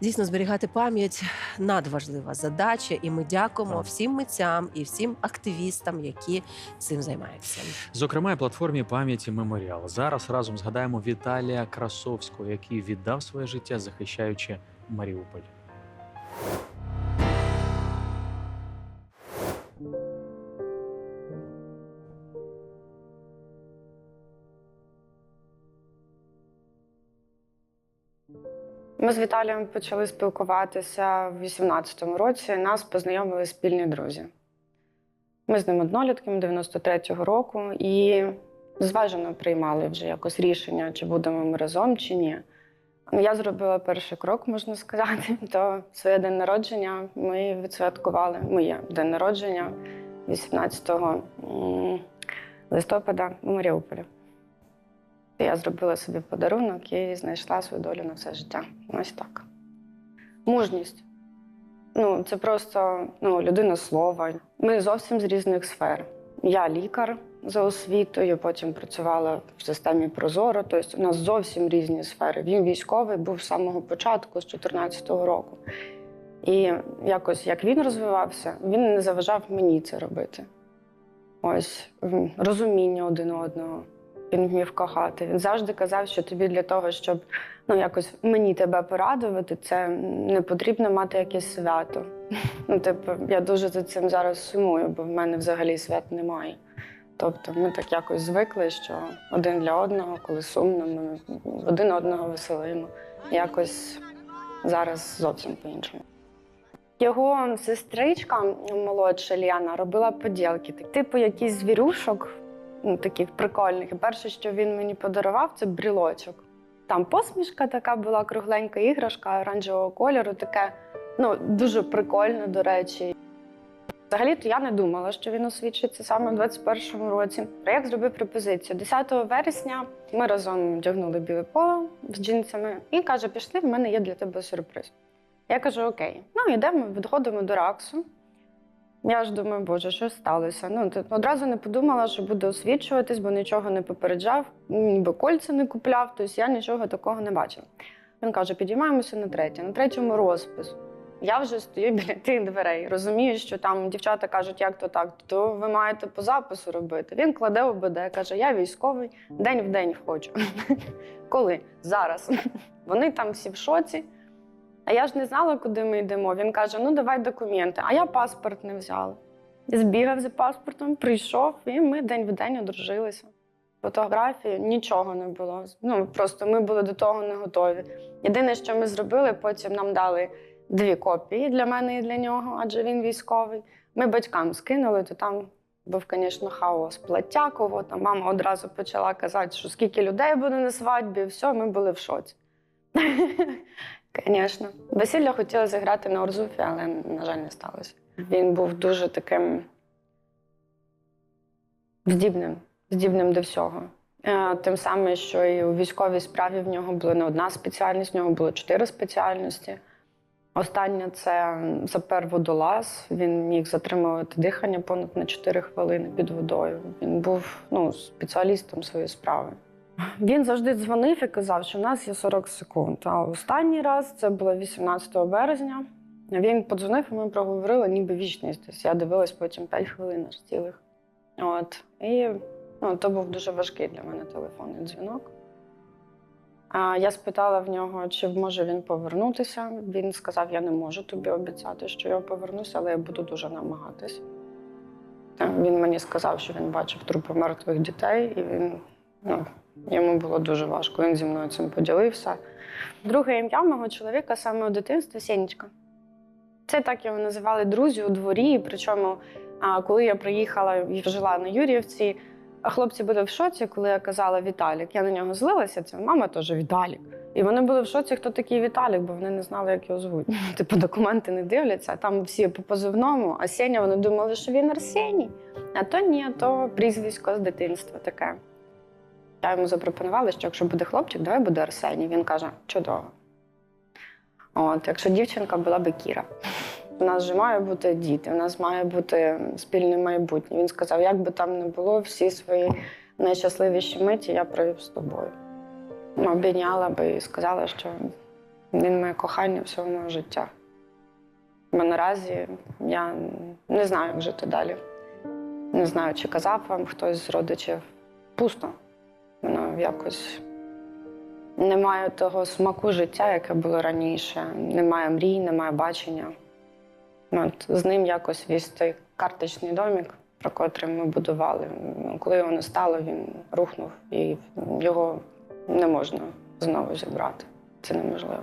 Дійсно, зберігати пам'ять надважлива задача, і ми дякуємо Так. всім митцям і всім активістам, які цим займаються. Зокрема, і платформі пам'яті Меморіал. Зараз разом згадаємо Віталія Красовського, який віддав своє життя, захищаючи Маріуполь. Ми з Віталієм почали спілкуватися в 18-му році. Нас познайомили спільні друзі. Ми з ним однолітками 93-го року і зважено приймали вже якось рішення, чи будемо ми разом, чи ні. Я зробила перший крок, можна сказати. То своє день народження ми відсвяткували моє день народження 18 листопада у Маріуполі. Я зробила собі подарунок і знайшла свою долю на все життя. Ось так. Мужність. Ну, це просто ну, людина слова. Ми зовсім з різних сфер. Я лікар за освітою, потім працювала в системі Прозоро. Тобто у нас зовсім різні сфери. Він військовий був з самого початку, з 2014 року. І якось як він розвивався, він не заважав мені це робити. Ось розуміння один одного. Він вмів кохати. Він завжди казав, що тобі для того, щоб ну якось мені тебе порадувати, це не потрібно мати якесь свято. Ну, типу, я дуже за цим зараз сумую, бо в мене взагалі свят немає. Тобто ми так якось звикли, що один для одного, коли сумно, ми один одного веселимо. Якось зараз зовсім по-іншому. Його сестричка молодша Ліана робила поділки, типу якісь звірюшок, ну, таких прикольних. І перше, що він мені подарував, це брілочок. Там посмішка така була кругленька іграшка оранжевого кольору, таке ну, дуже прикольне, до речі. Взагалі-то я не думала, що він освідчиться саме в 21-му році. Проєкт зробив пропозицію. 10 вересня ми разом вдягнули біле поло з джинсами і каже: пішли, в мене є для тебе сюрприз. Я кажу: Окей, ну йдемо, відходимо до Раксу. Я ж думаю, боже, що сталося? Ну, одразу не подумала, що буде освічуватись, бо нічого не попереджав, ніби кольця не купляв, тобто я нічого такого не бачила. Він каже: підіймаємося на третє, на третьому розпис. Я вже стою біля тих дверей. Розумію, що там дівчата кажуть, як то так, то ви маєте по запису робити. Він кладе ОБД, каже: Я військовий, день в день хочу. Коли? Зараз. Вони там всі в шоці. А я ж не знала, куди ми йдемо. Він каже: ну давай документи. А я паспорт не взяла. Збігав за паспортом, прийшов, і ми день в день одружилися. Фотографії нічого не було. Ну просто ми були до того не готові. Єдине, що ми зробили, потім нам дали дві копії для мене і для нього, адже він військовий. Ми батькам скинули, то там був, звісно, хаос. Плаття кого там. Мама одразу почала казати, що скільки людей буде на свадьбі, все, ми були в шоці. Звісно. Весілля хотіли зіграти на Орзуфі, але, на жаль, не сталося. Він був дуже таким здібним, здібним до всього. Е, Тим самим, що і у військовій справі в нього була не одна спеціальність, в нього було чотири спеціальності. Остання це сапер водолаз. Він міг затримувати дихання понад на 4 хвилини під водою. Він був ну, спеціалістом своєї справи. Він завжди дзвонив і казав, що в нас є 40 секунд. А останній раз це було 18 березня. Він подзвонив, і ми проговорили ніби вічність. Тобто я дивилась потім 5 хвилин аж цілих. От. І ну, то був дуже важкий для мене телефонний дзвінок. А я спитала в нього, чи може він повернутися. Він сказав: я не можу тобі обіцяти, що я повернуся, але я буду дуже намагатись. Він мені сказав, що він бачив трупи мертвих дітей, і він, ну, йому було дуже важко. Він зі мною цим поділився. Друге ім'я мого чоловіка саме у дитинстві Сенечка. Це так його називали друзі у дворі. Причому, а, коли я приїхала і жила на Юріївці, хлопці були в шоці, коли я казала Віталік. Я на нього злилася, це мама теж Віталік. І вони були в шоці, хто такий Віталік, бо вони не знали, як його звуть. Типу документи не дивляться, там всі по позивному, а Сеня вони думали, що він Арсеній. А то ні, то прізвисько з дитинства таке. Я йому запропонувала, що якщо буде хлопчик, давай буде Арсеній. Він каже, чудово. От, якщо дівчинка була би Кіра. У нас же має бути діти, у нас має бути спільне майбутнє. Він сказав, як би там не було, всі свої найщасливіші миті я провів з тобою. Обійняла би і сказала, що Він моє кохання всього мого життя. Бо наразі я не знаю, як жити далі. Не знаю, чи казав вам хтось з родичів. Пусто. Воно якось немає того смаку життя, яке було раніше. Немає мрій, немає бачення. От, з ним якось весь той карточний домик, про котрий ми будували. Коли його не стало, він рухнув, і його не можна знову зібрати. Це неможливо.